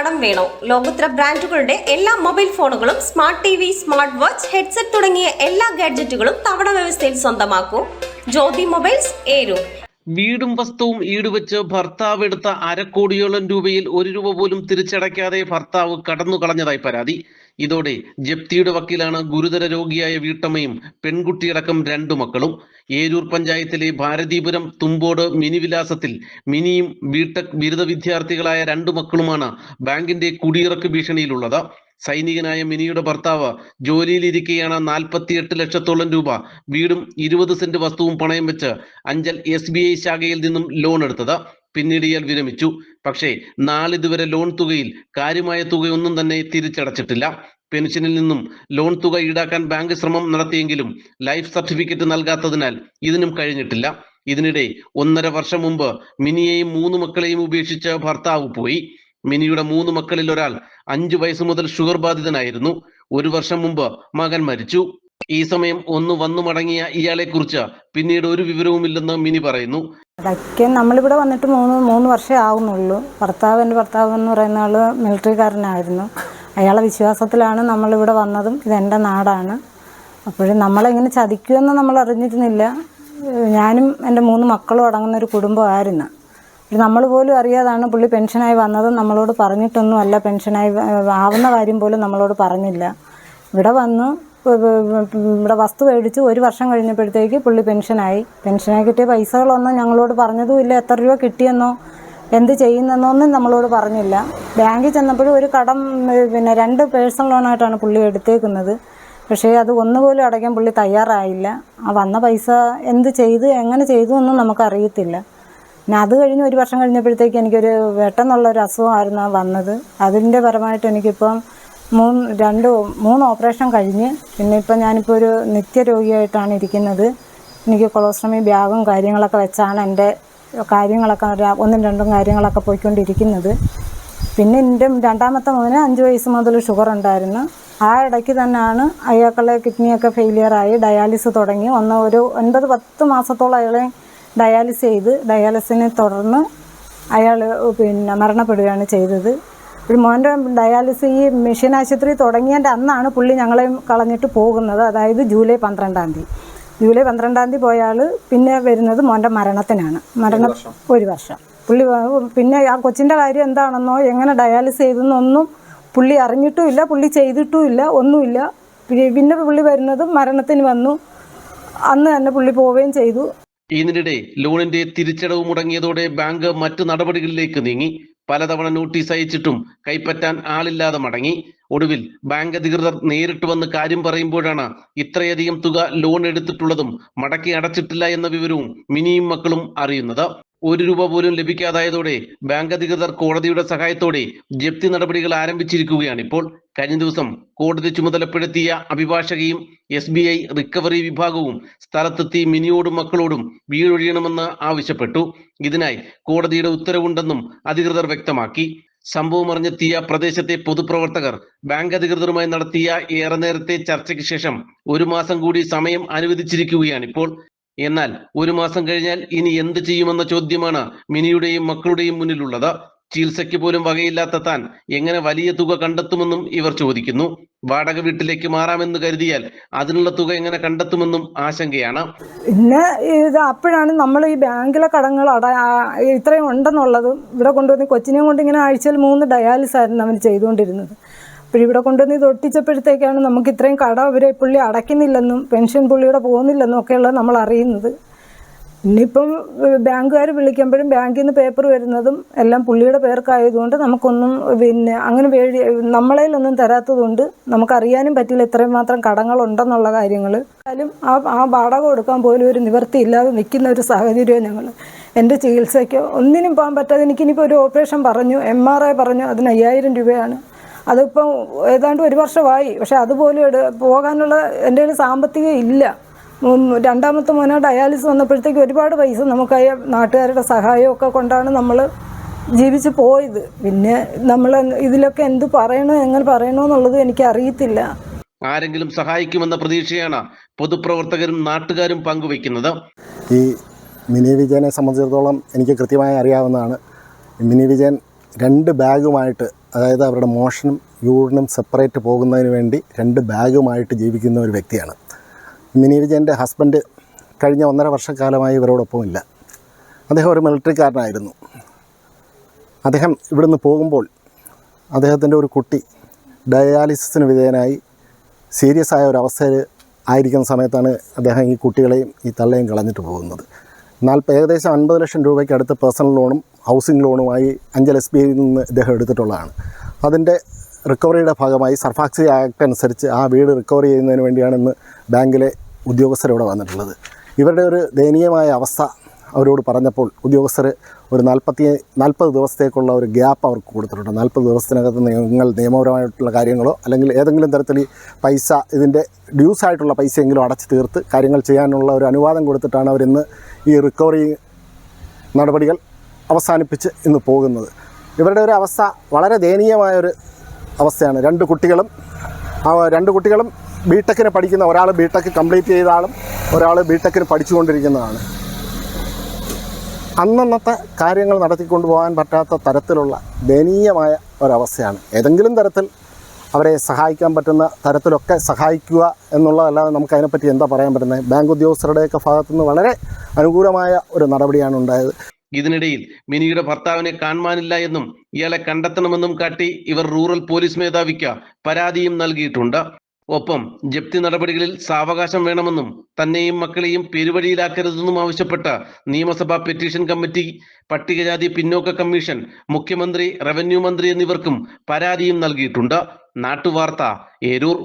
കടം വേണോ? ലോകോത്തര ബ്രാൻഡുകളുടെ എല്ലാ മൊബൈൽ ഫോണുകളും smart T V smart watch headset തുടങ്ങിയ എല്ലാ ഗാഡ്ജറ്റുകളും തവണ വ്യവസ്ഥയിൽ സ്വന്തമാക്കൂ. ജ്യോതി മൊബൈൽസ് ഏരു. വീടും വസ്തുവും ഈടുവെച്ച് ഭർത്താവ് എടുത്ത അരക്കോടിയോളം രൂപയിൽ ഒരു രൂപ പോലും തിരിച്ചടയ്ക്കാതെ ഭർത്താവ് കടന്നു കളഞ്ഞതായി പരാതി. ഇതോടെ ജപ്തിയുടെ വക്കീലാണ് ഗുരുതര രോഗിയായ വീട്ടമ്മയും പെൺകുട്ടിയടക്കം രണ്ടു മക്കളും. ഏരൂർ പഞ്ചായത്തിലെ ഭാരതീപുരം തുമ്പോട് മിനിവിലാസത്തിൽ മിനിയും ബിടെക് ബിരുദ വിദ്യാർത്ഥികളായ രണ്ടു മക്കളുമാണ് ബാങ്കിന്റെ കുടിയിറക്ക് ഭീഷണിയിലുള്ളത്. സൈനികനായ മിനിയുടെ ഭർത്താവ് ജോലിയിലിരിക്കെയാണ് നാൽപ്പത്തിയെട്ട് ലക്ഷത്തോളം രൂപ വീടും ഇരുപത് സെന്റ് വസ്തുവും പണയം വെച്ച് അഞ്ചൽ എസ് ശാഖയിൽ നിന്നും ലോൺ എടുത്തത്. പിന്നീട് ഇയാൾ വിരമിച്ചു. പക്ഷേ നാളിതുവരെ ലോൺ തുകയിൽ കാര്യമായ തുകയൊന്നും തന്നെ തിരിച്ചടച്ചിട്ടില്ല. പെൻഷനിൽ നിന്നും ലോൺ തുക ഈടാക്കാൻ ബാങ്ക് ശ്രമം നടത്തിയെങ്കിലും ലൈഫ് സർട്ടിഫിക്കറ്റ് നൽകാത്തതിനാൽ ഇതിനും കഴിഞ്ഞിട്ടില്ല. ഇതിനിടെ ഒന്നര വർഷം മുമ്പ് മിനിയെയും മൂന്ന് മക്കളെയും ഉപേക്ഷിച്ച് ഭർത്താവ് പോയി. മിനിയുടെ മൂന്ന് മക്കളിൽ ഒരാൾ അഞ്ചു വയസ്സ് മുതൽ ഷുഗർ ബാധിതനായിരുന്നു. ഒരു വർഷം മുമ്പ് മകൻ മരിച്ചു. ഈ സമയം ഒന്ന് വന്നു മടങ്ങിയ ഇയാളെ കുറിച്ച് പിന്നീട് ഒരു വിവരവുമില്ലെന്ന് മിനി പറയുന്നു. ഇടയ്ക്ക് നമ്മളിവിടെ വന്നിട്ട് മൂന്ന് മൂന്ന് വർഷമേ ആവുന്നുള്ളൂ. ഭർത്താവ് എന്റെ ഭർത്താവ് എന്ന് പറയുന്ന ആൾ മിലിറ്ററിക്കാരനായിരുന്നു. അയാളെ വിശ്വാസത്തിലാണ് നമ്മളിവിടെ വന്നതും. ഇതെന്റെ നാടാണ്. അപ്പോഴും നമ്മളെങ്ങനെ ചതിക്കുമെന്ന് നമ്മൾ അറിഞ്ഞിരുന്നില്ല. ഞാനും എന്റെ മൂന്ന് മക്കളും അടങ്ങുന്ന ഒരു കുടുംബമായിരുന്നു. നമ്മൾ പോലും അറിയാതാണ് പുള്ളി പെൻഷനായി വന്നത് നമ്മളോട് പറഞ്ഞിട്ടൊന്നും അല്ല പെൻഷനായി ആവുന്ന കാര്യം പോലും നമ്മളോട് പറഞ്ഞില്ല. ഇവിടെ വന്നു ഇവിടെ വസ്തു മേടിച്ച്. ഒരു വർഷം കഴിഞ്ഞപ്പോഴത്തേക്ക് പുള്ളി പെൻഷനായി. പെൻഷനായി കിട്ടിയ പൈസകളൊന്നും ഞങ്ങളോട് പറഞ്ഞതുമില്ല. എത്ര രൂപ കിട്ടിയെന്നോ എന്ത് ചെയ്യുന്നെന്നോ ഒന്നും നമ്മളോട് പറഞ്ഞില്ല. ബാങ്കിൽ ചെന്നപ്പോഴും ഒരു കടം പിന്നെ രണ്ട് പേഴ്സണൽ ലോണായിട്ടാണ് പുള്ളി എടുത്തേക്കുന്നത്. പക്ഷേ അത് ഒന്നുപോലും അടയ്ക്കാൻ പുള്ളി തയ്യാറായില്ല. ആ വന്ന പൈസ എന്ത് ചെയ്തു എങ്ങനെ ചെയ്തു എന്നും നമുക്കറിയത്തില്ല. പിന്നെ അത് കഴിഞ്ഞ് ഒരു വർഷം കഴിഞ്ഞപ്പോഴത്തേക്ക് എനിക്കൊരു വെട്ടെന്നുള്ളൊരു അസുഖമായിരുന്നു വന്നത്. അതിന്റെ പരമായിട്ട് എനിക്കിപ്പം മൂന്ന് രണ്ട് മൂന്ന് ഓപ്പറേഷൻ കഴിഞ്ഞ് പിന്നെ ഇപ്പം ഞാനിപ്പോൾ ഒരു നിത്യരോഗിയായിട്ടാണ് ഇരിക്കുന്നത്. എനിക്ക് കൊളോസ്ട്രമി ബാഗും കാര്യങ്ങളൊക്കെ വെച്ചാണ് എന്റെ കാര്യങ്ങളൊക്കെ ഒന്നും രണ്ടും കാര്യങ്ങളൊക്കെ പോയിക്കൊണ്ടിരിക്കുന്നത്. പിന്നെ എന്റെ രണ്ടാമത്തെ മോന് അഞ്ച് വയസ്സ് മുതൽ ഷുഗർ ഉണ്ടായിരുന്നു. ആ ഇടയ്ക്ക് തന്നെയാണ് അയാൾക്കുള്ള കിഡ്നിയൊക്കെ ഫെയിലിയറായി ഡയാലിസ് തുടങ്ങി. ഒന്ന് ഒരു ഒൻപത് പത്ത് മാസത്തോളം അയാളെ ഡയാലിസ് ചെയ്ത് ഡയാലിസിനെ തുടർന്ന് അയാൾ പിന്നെ മരണപ്പെടുകയാണ് ചെയ്തത്. ഒരു മോന്റെ ഡയാലിസിസ് ഈ മെഷീൻ ആശുപത്രി തുടങ്ങിയതിന്റെ അന്നാണ് പുള്ളി ഞങ്ങളെ കളഞ്ഞിട്ട് പോകുന്നത്. അതായത് ജൂലൈ പന്ത്രണ്ടാം തീയതി. ജൂലൈ പന്ത്രണ്ടാം തീയതി പോയാൽ പിന്നെ വരുന്നത് മോന്റെ മരണത്തിനാണ്. മരണം ഒരു വർഷം. പുള്ളി പിന്നെ ആ കൊച്ചിന്റെ കാര്യം എന്താണെന്നോ എങ്ങനെ ഡയാലിസ് ചെയ്തെന്നൊന്നും പുള്ളി അറിഞ്ഞിട്ടുമില്ല പുള്ളി ചെയ്തിട്ടുമില്ല ഒന്നുമില്ല. പിന്നെ- പിന്നെ പുള്ളി വരുന്നത് മരണത്തിന് വന്നു. അന്ന് തന്നെ പുള്ളി പോവുകയും ചെയ്തു. ഇതിനിടെ ലോണിന്റെ തിരിച്ചടവ് മുടങ്ങിയതോടെ ബാങ്ക് മറ്റു നടപടികളിലേക്ക് നീങ്ങി. പലതവണ നോട്ടീസ് അയച്ചിട്ടും കൈപ്പറ്റാൻ ആളില്ലാതെ മടങ്ങി. ഒടുവിൽ ബാങ്ക് അധികൃതർ നേരിട്ട് വന്ന് കാര്യം പറയുമ്പോഴാണ് ഇത്രയധികം തുക ലോൺ എടുത്തിട്ടുള്ളതും മടക്കി അടച്ചിട്ടില്ല എന്ന വിവരവും മിനിയും മക്കളും അറിയുന്നത്. ഒരു രൂപ പോലും ലഭിക്കാതായതോടെ ബാങ്ക് അധികൃതർ കോടതിയുടെ സഹായത്തോടെ ജപ്തി നടപടികൾ ആരംഭിച്ചിരിക്കുകയാണ്. ഇപ്പോൾ കഴിഞ്ഞ ദിവസം കോടതി ചുമതലപ്പെടുത്തിയ അഭിഭാഷകയും എസ് ബി ഐ റിക്കവറി വിഭാഗവും സ്ഥലത്തെത്തി മിനിയോടും മക്കളോടും വീടൊഴിയണമെന്ന് ആവശ്യപ്പെട്ടു. ഇതിനായി കോടതിയുടെ ഉത്തരവുണ്ടെന്നും അധികൃതർ വ്യക്തമാക്കി. സംഭവം അറിഞ്ഞെത്തിയ പ്രദേശത്തെ പൊതുപ്രവർത്തകർ ബാങ്ക് അധികൃതരുമായി നടത്തിയ ഏറെ നേരത്തെ ചർച്ചയ്ക്ക് ശേഷം ഒരു മാസം കൂടി സമയം അനുവദിച്ചിരിക്കുകയാണ് ഇപ്പോൾ. എന്നാൽ ഒരു മാസം കഴിഞ്ഞാൽ ഇനി എന്ത് ചെയ്യുമെന്ന ചോദ്യമാണ് മിനിയുടെയും മക്കളുടെയും മുന്നിലുള്ളത്. ചികിത്സയ്ക്ക് പോലും വകയില്ലാത്ത താൻ എങ്ങനെ വലിയ തുക കണ്ടെത്തുമെന്നും ഇവർ ചോദിക്കുന്നു. വാടക വീട്ടിലേക്ക് മാറാമെന്ന് കരുതിയാൽ അതിനുള്ള തുക എങ്ങനെ കണ്ടെത്തുമെന്നും ആശങ്കയാണ്. പിന്നെ ഇത് അപ്പോഴാണ് നമ്മൾ ഈ ബാങ്കിലെ കടങ്ങൾ അട ഇത്രയും ഉണ്ടെന്നുള്ളതും ഇവിടെ കൊണ്ടുവന്ന് കൊച്ചിനെയും കൊണ്ട് ഇങ്ങനെ ആഴ്ചയിൽ മൂന്ന് ഡയാലിസ് ആയിരുന്നു അവൻ ചെയ്തുകൊണ്ടിരുന്നത്. അപ്പോൾ ഇവിടെ കൊണ്ടുവന്ന് ഇത് ഒട്ടിച്ചപ്പോഴത്തേക്കാണ് നമുക്ക് ഇത്രയും കട അവരെ പുള്ളി അടയ്ക്കുന്നില്ലെന്നും പെൻഷൻ പുള്ളിയുടെ പോകുന്നില്ലെന്നും ഒക്കെയുള്ളത് നമ്മൾ അറിയുന്നത്. ഇനിയിപ്പം ബാങ്കുകാർ വിളിക്കുമ്പോഴും ബാങ്കിൽ നിന്ന് പേപ്പർ വരുന്നതും എല്ലാം പുള്ളിയുടെ പേർക്കായതുകൊണ്ട് നമുക്കൊന്നും പിന്നെ അങ്ങനെ വേഴി നമ്മളേലൊന്നും തരാത്തതുകൊണ്ട് നമുക്കറിയാനും പറ്റില്ല ഇത്രയും മാത്രം കടങ്ങളുണ്ടെന്നുള്ള കാര്യങ്ങൾ. എന്നാലും ആ ആ വാടക കൊടുക്കാൻ പോലും ഒരു നിവൃത്തി ഇല്ലാതെ നിൽക്കുന്ന ഒരു സാഹചര്യമാണ് ഞങ്ങൾ. എന്റെ ചികിത്സയ്ക്ക് ഒന്നിനും പോകാൻ പറ്റാതെ എനിക്കിനിപ്പോൾ ഒരു ഓപ്പറേഷൻ പറഞ്ഞു എം ആർ ഐ പറഞ്ഞു അതിന് അയ്യായിരം രൂപയാണ്. അതിപ്പം ഏതാണ്ട് ഒരു വർഷമായി. പക്ഷെ അതുപോലും എടു പോകാനുള്ള എന്റെ കയ്യിൽ സാമ്പത്തികം ഇല്ല. രണ്ടാമത്തെ മോനെ ഡയാലിസ് വന്നപ്പോഴത്തേക്ക് ഒരുപാട് പൈസ നമുക്കായ നാട്ടുകാരുടെ സഹായമൊക്കെ കൊണ്ടാണ് നമ്മൾ ജീവിച്ച് പോയത്. പിന്നെ നമ്മൾ ഇതിലൊക്കെ എന്ത് പറയണോ എങ്ങനെ പറയണോ എന്നുള്ളത് എനിക്ക് അറിയത്തില്ല. ആരെങ്കിലും സഹായിക്കുമെന്ന പ്രതീക്ഷയാണ് പൊതുപ്രവർത്തകരും നാട്ടുകാരും പങ്കുവയ്ക്കുന്നത്. ഈ മിനി വിജയനെ സംബന്ധിച്ചിടത്തോളം എനിക്ക് കൃത്യമായി അറിയാവുന്നതാണ്. മിനി വിജയൻ രണ്ട് ബാഗുമായിട്ട് അതായത് അവരുടെ മോഷനും യൂറിനും സെപ്പറേറ്റ് പോകുന്നതിന് വേണ്ടി രണ്ട് ബാഗുമായിട്ട് ജീവിക്കുന്ന ഒരു വ്യക്തിയാണ്. മിനി വിജയന്റെ ഹസ്ബൻഡ് കഴിഞ്ഞ ഒന്നര വർഷക്കാലമായി ഇവരോടൊപ്പം ഇല്ല അദ്ദേഹം ഒരു മിലിറ്ററിക്കാരനായിരുന്നു അദ്ദേഹം ഇവിടുന്ന് പോകുമ്പോൾ അദ്ദേഹത്തിന്റെ ഒരു കുട്ടി ഡയാലിസിസിന് വിധേയനായി സീരിയസ് ആയ ഒരു അവസ്ഥയിൽ ആയിരിക്കുന്ന സമയത്താണ് അദ്ദേഹം ഈ കുട്ടികളെയും ഈ തള്ളയും കളഞ്ഞിട്ട് പോകുന്നത്. നാൽപ്പത് ഏകദേശം അൻപത് ലക്ഷം രൂപയ്ക്ക് അടുത്ത് പേഴ്സണൽ ലോണും ഹൗസിംഗ് ലോണുമായി അഞ്ചൽ എസ് ബി ഐയിൽ നിന്ന് ഇദ്ദേഹം എടുത്തിട്ടുള്ളതാണ്. അതിന്റെ റിക്കവറിയുടെ ഭാഗമായി സർഫാക്സി ആക്ട് അനുസരിച്ച് ആ വീട് റിക്കവർ ചെയ്യുന്നതിന് വേണ്ടിയാണ് ഇന്ന് ബാങ്കിലെ ഉദ്യോഗസ്ഥരിവിടെ വന്നിട്ടുള്ളത്. ഇവരുടെ ഒരു ദയനീയമായ അവസ്ഥ അവരോട് പറഞ്ഞപ്പോൾ ഉദ്യോഗസ്ഥർ ഒരു നാൽപ്പത്തി നാൽപ്പത് ദിവസത്തേക്കുള്ള ഒരു ഗ്യാപ്പ് അവർക്ക് കൊടുത്തിട്ടുണ്ട്. നാൽപ്പത് ദിവസത്തിനകത്ത് നിങ്ങൾ നിയമപരമായിട്ടുള്ള കാര്യങ്ങളോ അല്ലെങ്കിൽ ഏതെങ്കിലും തരത്തിൽ പൈസ ഇതിന്റെ ഡ്യൂസ് ആയിട്ടുള്ള പൈസയെങ്കിലും അടച്ചു തീർത്ത് കാര്യങ്ങൾ ചെയ്യാനുള്ള ഒരു അനുവാദം കൊടുത്തിട്ടാണ് അവരിന്ന് ഈ റിക്കവറി നടപടികൾ അവസാനിപ്പിച്ച് ഇന്ന് പോകുന്നത്. ഇവരുടെ ഒരു അവസ്ഥ വളരെ ദയനീയമായൊരു അവസ്ഥയാണ്. രണ്ട് കുട്ടികളും രണ്ട് കുട്ടികളും ബി ടെക്കിന് പഠിക്കുന്ന ഒരാൾ ബി ടെക് കംപ്ലീറ്റ് ചെയ്ത ആളും ഒരാൾ ബി ടെക്കിന് പഠിച്ചുകൊണ്ടിരിക്കുന്നതാണ്. അന്നന്നത്തെ കാര്യങ്ങൾ നടത്തിക്കൊണ്ടു പോകാൻ പറ്റാത്ത തരത്തിലുള്ള ദയനീയമായ ഒരവസ്ഥയാണ്. ഏതെങ്കിലും തരത്തിൽ അവരെ സഹായിക്കാൻ പറ്റുന്ന തരത്തിലൊക്കെ സഹായിക്കുക എന്നുള്ളതല്ലാതെ നമുക്ക് അതിനെപ്പറ്റി എന്താ പറയാൻ പറ്റുന്നത്? ബാങ്ക് ഉദ്യോഗസ്ഥരുടെയൊക്കെ ഭാഗത്തുനിന്ന് വളരെ അനുകൂലമായ ഒരു നടപടിയാണ് ഉണ്ടായത്. ഇതിനിടയിൽ മിനിയുടെ ഭർത്താവിനെ കാണുവാനില്ല എന്നും ഇയാളെ കണ്ടെത്തണമെന്നും കാട്ടി ഇവർ റൂറൽ പോലീസ് മേധാവിക്ക് പരാതിയും നൽകിയിട്ടുണ്ട്. ഒപ്പം ജപ്തി നടപടികളിൽ സാവകാശം വേണമെന്നും തന്നെയും മക്കളെയും പെരുവഴിയിലാക്കരുതെന്നും ആവശ്യപ്പെട്ട നിയമസഭാ പെറ്റീഷൻ കമ്മിറ്റി പട്ടികജാതി പിന്നോക്ക കമ്മീഷൻ മുഖ്യമന്ത്രി റവന്യൂ മന്ത്രി എന്നിവർക്കും പരാതിയും നൽകിയിട്ടുണ്ട്. നാട്ടുവാർത്ത ഏരൂർ.